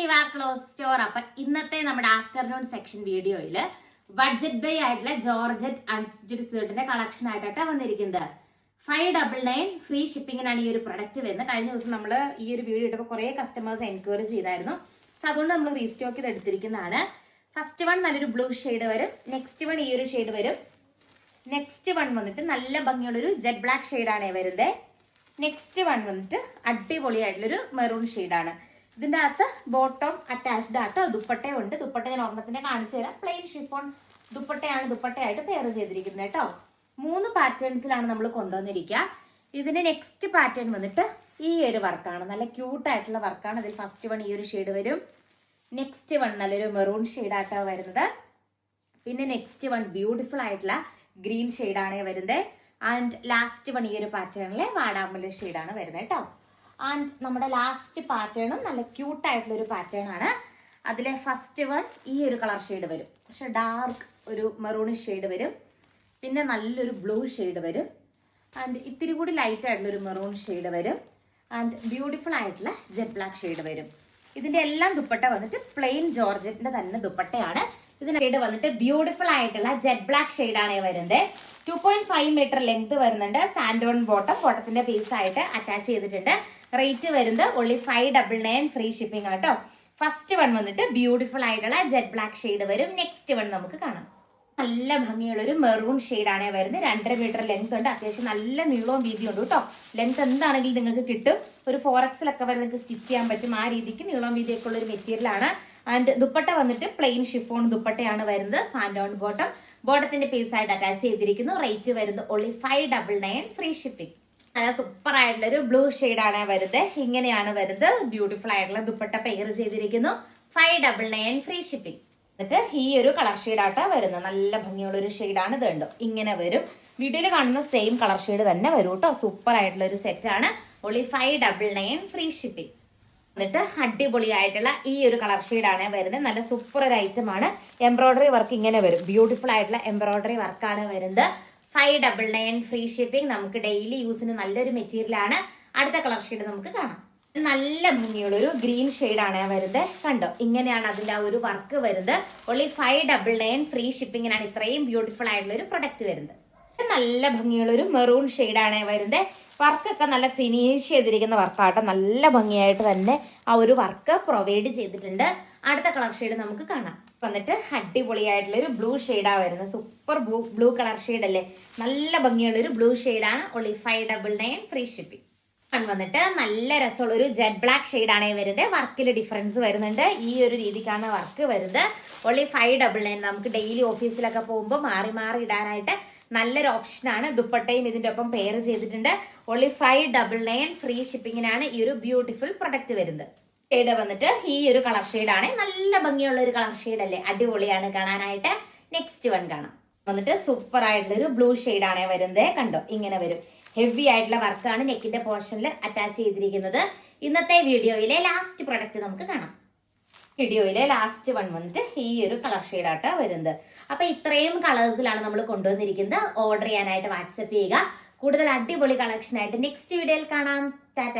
നിവ close store. അപ്പൊ ഇന്നത്തെ നമ്മുടെ ആഫ്റ്റർനൂൺ സെക്ഷൻ വീഡിയോയിൽ ബഡ്ജറ്റ് ബൈ ആയിട്ടുള്ള ജോർജറ്റ് അൺസ്റ്റിറ്റ്യൂട്ട് സ്കേർട്ടിന്റെ കളക്ഷൻ ആയിട്ടാണ് വന്നിരിക്കുന്നത്. ഫൈവ് ഡബിൾ നയൻ ഫ്രീ ഷിപ്പിങ്ങിനാണ് ഈ ഒരു പ്രൊഡക്റ്റ് വരുന്നത്. കഴിഞ്ഞ ദിവസം നമ്മൾ ഈ ഒരു വീഡിയോ ഇട്ടപ്പോൾ കുറേ കസ്റ്റമേഴ്സ് എൻക്വയറി ചെയ്തായിരുന്നു. സോ അതുകൊണ്ട് നമ്മൾ റീസ്റ്റോക്ക് ചെയ്ത് എടുത്തിരിക്കുന്നതാണ്. ഫസ്റ്റ് വൺ നല്ലൊരു ബ്ലൂ ഷെയ്ഡ് വരും. നെക്സ്റ്റ് വൺ ഈ ഒരു ഷെയ്ഡ് വരും. നെക്സ്റ്റ് വൺ വന്നിട്ട് നല്ല ഭംഗിയുള്ളൊരു ജെറ്റ് ബ്ലാക്ക് ഷെയ്ഡാണ് വരുന്നത് നെക്സ്റ്റ് വൺ വന്നിട്ട് അടിപൊളിയായിട്ടുള്ളൊരു മെറൂൺ ഷെയ്ഡാണ് ഇതിന്റെ അകത്ത് ബോട്ടം അറ്റാച്ച്ഡ് ആട്ടോ ദുപ്പട്ടയുണ്ട് ദുപ്പട്ട ഞാൻ ഓർമ്മത്തിന്റെ കാണിച്ചു തരാം. പ്ലെയിൻ ഷിഫോൺ ദുപ്പട്ടയാണ് ദുപ്പട്ടയായിട്ട് പെയർ ചെയ്തിരിക്കുന്നത് കേട്ടോ. മൂന്ന് പാറ്റേൺസിലാണ് നമ്മൾ കൊണ്ടുവന്നിരിക്കുക. ഇതിന്റെ നെക്സ്റ്റ് പാറ്റേൺ വന്നിട്ട് ഈ ഒരു വർക്കാണ് നല്ല ക്യൂട്ട് ആയിട്ടുള്ള വർക്കാണ് ഇതിൽ ഫസ്റ്റ് വൺ ഈ ഒരു ഷെയ്ഡ് വരും. നെക്സ്റ്റ് വൺ നല്ലൊരു മെറൂൺ ഷെയ്ഡായിട്ടാണ് വരുന്നത്. പിന്നെ നെക്സ്റ്റ് വൺ ബ്യൂട്ടിഫുൾ ആയിട്ടുള്ള ഗ്രീൻ ആണ് വരുന്നത്. ആൻഡ് ലാസ്റ്റ് വൺ ഈ ഒരു പാറ്റേണിലെ വാടാമല്ല ഷെയ്ഡാണ് വരുന്നത് കേട്ടോ. ആൻഡ് നമ്മുടെ ലാസ്റ്റ് പാറ്റേണും നല്ല ക്യൂട്ട് ആയിട്ടുള്ള ഒരു പാറ്റേൺ ആണ്. അതിലെ ഫസ്റ്റ് വൺ ഈ ഒരു കളർ ഷെയ്ഡ് വരും. പക്ഷെ ഡാർക്ക് ഒരു മെറൂൺ ഷെയ്ഡ് വരും. പിന്നെ നല്ലൊരു ബ്ലൂ ഷെയ്ഡ് വരും. ആൻഡ് ഇത്തിരി കൂടി ലൈറ്റ് ആയിട്ടുള്ള ഒരു മെറൂൺ ഷെയ്ഡ് വരും. ആൻഡ് ബ്യൂട്ടിഫുൾ ആയിട്ടുള്ള ജെറ്റ് ബ്ലാക്ക് ഷെയ്ഡ് വരും. ഇതിന്റെ എല്ലാം ദുപ്പട്ട വന്നിട്ട് പ്ലെയിൻ ജോർജറ്റിന്റെ തന്നെ ദുപ്പട്ടയാണ്. ഇതിന്റെ ഷെയ്ഡ് വന്നിട്ട് ബ്യൂട്ടിഫുൾ ആയിട്ടുള്ള ജെറ്റ് ബ്ലാക്ക് ഷെയ്ഡാണ് വരുന്നത് two point five metre length വരുന്നുണ്ട്. സാൻഡോൺ ബോട്ടം ബോട്ടത്തിന്റെ പീസ് ആയിട്ട് അറ്റാച്ച് ചെയ്തിട്ടുണ്ട്. റേറ്റ് വരുന്നത് only five double nine free shipping ആട്ടോ ഫസ്റ്റ് വൺ വന്നിട്ട് ബ്യൂട്ടിഫുൾ ആയിട്ടുള്ള ജെറ്റ് ബ്ലാക്ക് ഷെയ്ഡ് വരും. നെക്സ്റ്റ് വൺ നമുക്ക് കാണാം. നല്ല ഭംഗിയുള്ള ഒരു മെറൂൺ ആണ് വരുന്നത്. രണ്ടര മീറ്റർ ലെങ്ത് ഉണ്ട്. അത്യാവശ്യം നല്ല നീളവും വീതിയും ഉണ്ട് കേട്ടോ ലെങ്ത് എന്താണെങ്കിലും നിങ്ങൾക്ക് കിട്ടും. ഒരു ഫോർ എക്സിലൊക്കെ വരെ നിങ്ങൾക്ക് സ്റ്റിച്ച് ചെയ്യാൻ പറ്റും. ആ രീതിക്ക് നീളവും വീതിയൊക്കെ ഉള്ള ഒരു മെറ്റീരിയൽ ആണ്. ആൻഡ് ദുപ്പട്ട വന്നിട്ട് പ്ലെയിൻ ഷിഫോൺ ദുപ്പട്ടയാണ് വരുന്നത്. സാൻഡ് ഓൺ ബോട്ടം ബോട്ടത്തിന്റെ പീസ് ആയിട്ട് അറ്റാച്ച് ചെയ്തിരിക്കുന്നു റേറ്റ് വരുന്നത് only five double nine free shipping നല്ല സൂപ്പർ ആയിട്ടുള്ള ഒരു ബ്ലൂ ആണ് വരുന്നത് ഇങ്ങനെയാണ് വരുന്നത്. ബ്യൂട്ടിഫുൾ ആയിട്ടുള്ള ദുപ്പട്ട പെയർ ചെയ്തിരിക്കുന്നു. Five double nine free shipping എന്നിട്ട് ഈ ഒരു കളർ ഷെയ്ഡാട്ടോ വരുന്നത്. നല്ല ഭംഗിയുള്ള ഒരു ഷെയ്ഡാണ് ഇത് ഇങ്ങനെ വരും. വീഡിയോയിൽ കാണുന്ന സെയിം കളർ ഷെയ്ഡ് തന്നെ വരും കേട്ടോ സൂപ്പർ ആയിട്ടുള്ള ഒരു സെറ്റ് ആണ്. Only five double nine free shipping എന്നിട്ട് അടിപൊളിയായിട്ടുള്ള ഈ ഒരു കളർ ഷെയ്ഡാണ് വരുന്നത്. നല്ല സൂപ്പർ ഒരു ഐറ്റം ആണ്. എംബ്രോയിഡറി വർക്ക് ഇങ്ങനെ വരും. ബ്യൂട്ടിഫുൾ ആയിട്ടുള്ള എംബ്രോയിഡറി വർക്കാണ് വരുന്നത്. Five double nine free shipping നമുക്ക് ഡെയിലി യൂസിന് നല്ലൊരു മെറ്റീരിയൽ ആണ്. അടുത്ത കളർ ഷെയ്ഡ് നമുക്ക് കാണാം. നല്ല ഭംഗിയുള്ള ഒരു ഗ്രീൻ ആണ് വരുന്നത്. കണ്ടോ? ഇങ്ങനെയാണ് അതിന്റെ ആ ഒരു വർക്ക് വരുന്നത്. Only five double nine free ഷിപ്പിങ്ങിനാണ് ഇത്രയും ബ്യൂട്ടിഫുൾ ആയിട്ടുള്ള ഒരു പ്രൊഡക്റ്റ് വരുന്നത്. നല്ല ഭംഗിയുള്ള ഒരു മെറൂൺ ആണ് വരുന്നത് വർക്കൊക്കെ നല്ല ഫിനിഷ് ചെയ്തിരിക്കുന്ന വർക്കാട്ടോ. നല്ല ഭംഗിയായിട്ട് തന്നെ ആ ഒരു വർക്ക് പ്രൊവൈഡ് ചെയ്തിട്ടുണ്ട്. അടുത്ത കളർ ഷെയ്ഡ് നമുക്ക് കാണാം. വന്നിട്ട് അടിപൊളിയായിട്ടുള്ള ഒരു ബ്ലൂ ഷെയ്ഡാ വരുന്നത് super blue blue colour shade അല്ലേ? നല്ല ഭംഗിയുള്ള ഒരു ബ്ലൂ ഷെയ്ഡാണ് only five double nine free shipping front വന്നിട്ട് നല്ല രസമുള്ള ഒരു ജെറ്റ് ബ്ലാക്ക് ഷെയ്ഡ് ആണ് വരുന്നത് വർക്കിൽ ഡിഫറൻസ് വരുന്നുണ്ട്. ഈ ഒരു രീതിക്കാണ് വർക്ക് വരുന്നത്. ഒളി ഫൈവ് ഡബിൾ നയൻ നമുക്ക് ഡെയിലി ഓഫീസിലൊക്കെ പോകുമ്പോൾ മാറി മാറി ഇടാനായിട്ട് നല്ലൊരു ഓപ്ഷനാണ് ദുപ്പട്ടയും ഇതിന്റെ ഒപ്പം പെയർ ചെയ്തിട്ടുണ്ട്. Only five double nine free ഷിപ്പിങ്ങിനാണ് ഈ ഒരു ബ്യൂട്ടിഫുൾ പ്രൊഡക്റ്റ് വരുന്നത്. ഷെയ്ഡ് വന്നിട്ട് ഈ ഒരു കളർ ഷെയ്ഡാണ് നല്ല ഭംഗിയുള്ള ഒരു കളർ ഷെയ്ഡ് അല്ലേ? അടിപൊളിയാണ് കാണാനായിട്ട്. നെക്സ്റ്റ് വൺ കാണാം. വന്നിട്ട് സൂപ്പർ ആയിട്ടുള്ള ഒരു ബ്ലൂ ആണ് വരുന്നത്. കണ്ടോ? ഇങ്ങനെ വരും. ഹെവി ആയിട്ടുള്ള വർക്കാണ് നെക്കിന്റെ പോർഷനിൽ അറ്റാച്ച് ചെയ്തിരിക്കുന്നത്. ഇന്നത്തെ വീഡിയോയിലെ ലാസ്റ്റ് പ്രൊഡക്റ്റ് നമുക്ക് കാണാം. വീഡിയോയിലെ ലാസ്റ്റ് വൺ വന്നിട്ട് ഈ ഒരു കളർ ഷെയ്ഡാട്ടോ വരുന്നത്. അപ്പൊ ഇത്രയും കളേഴ്സിലാണ് നമ്മൾ കൊണ്ടുവന്നിരിക്കുന്നത്. ഓർഡർ ചെയ്യാനായിട്ട് വാട്സപ്പ് ചെയ്യുക. കൂടുതൽ അടിപൊളി കളക്ഷൻ ആയിട്ട് നെക്സ്റ്റ് വീഡിയോയിൽ കാണാം. ടാറ്റ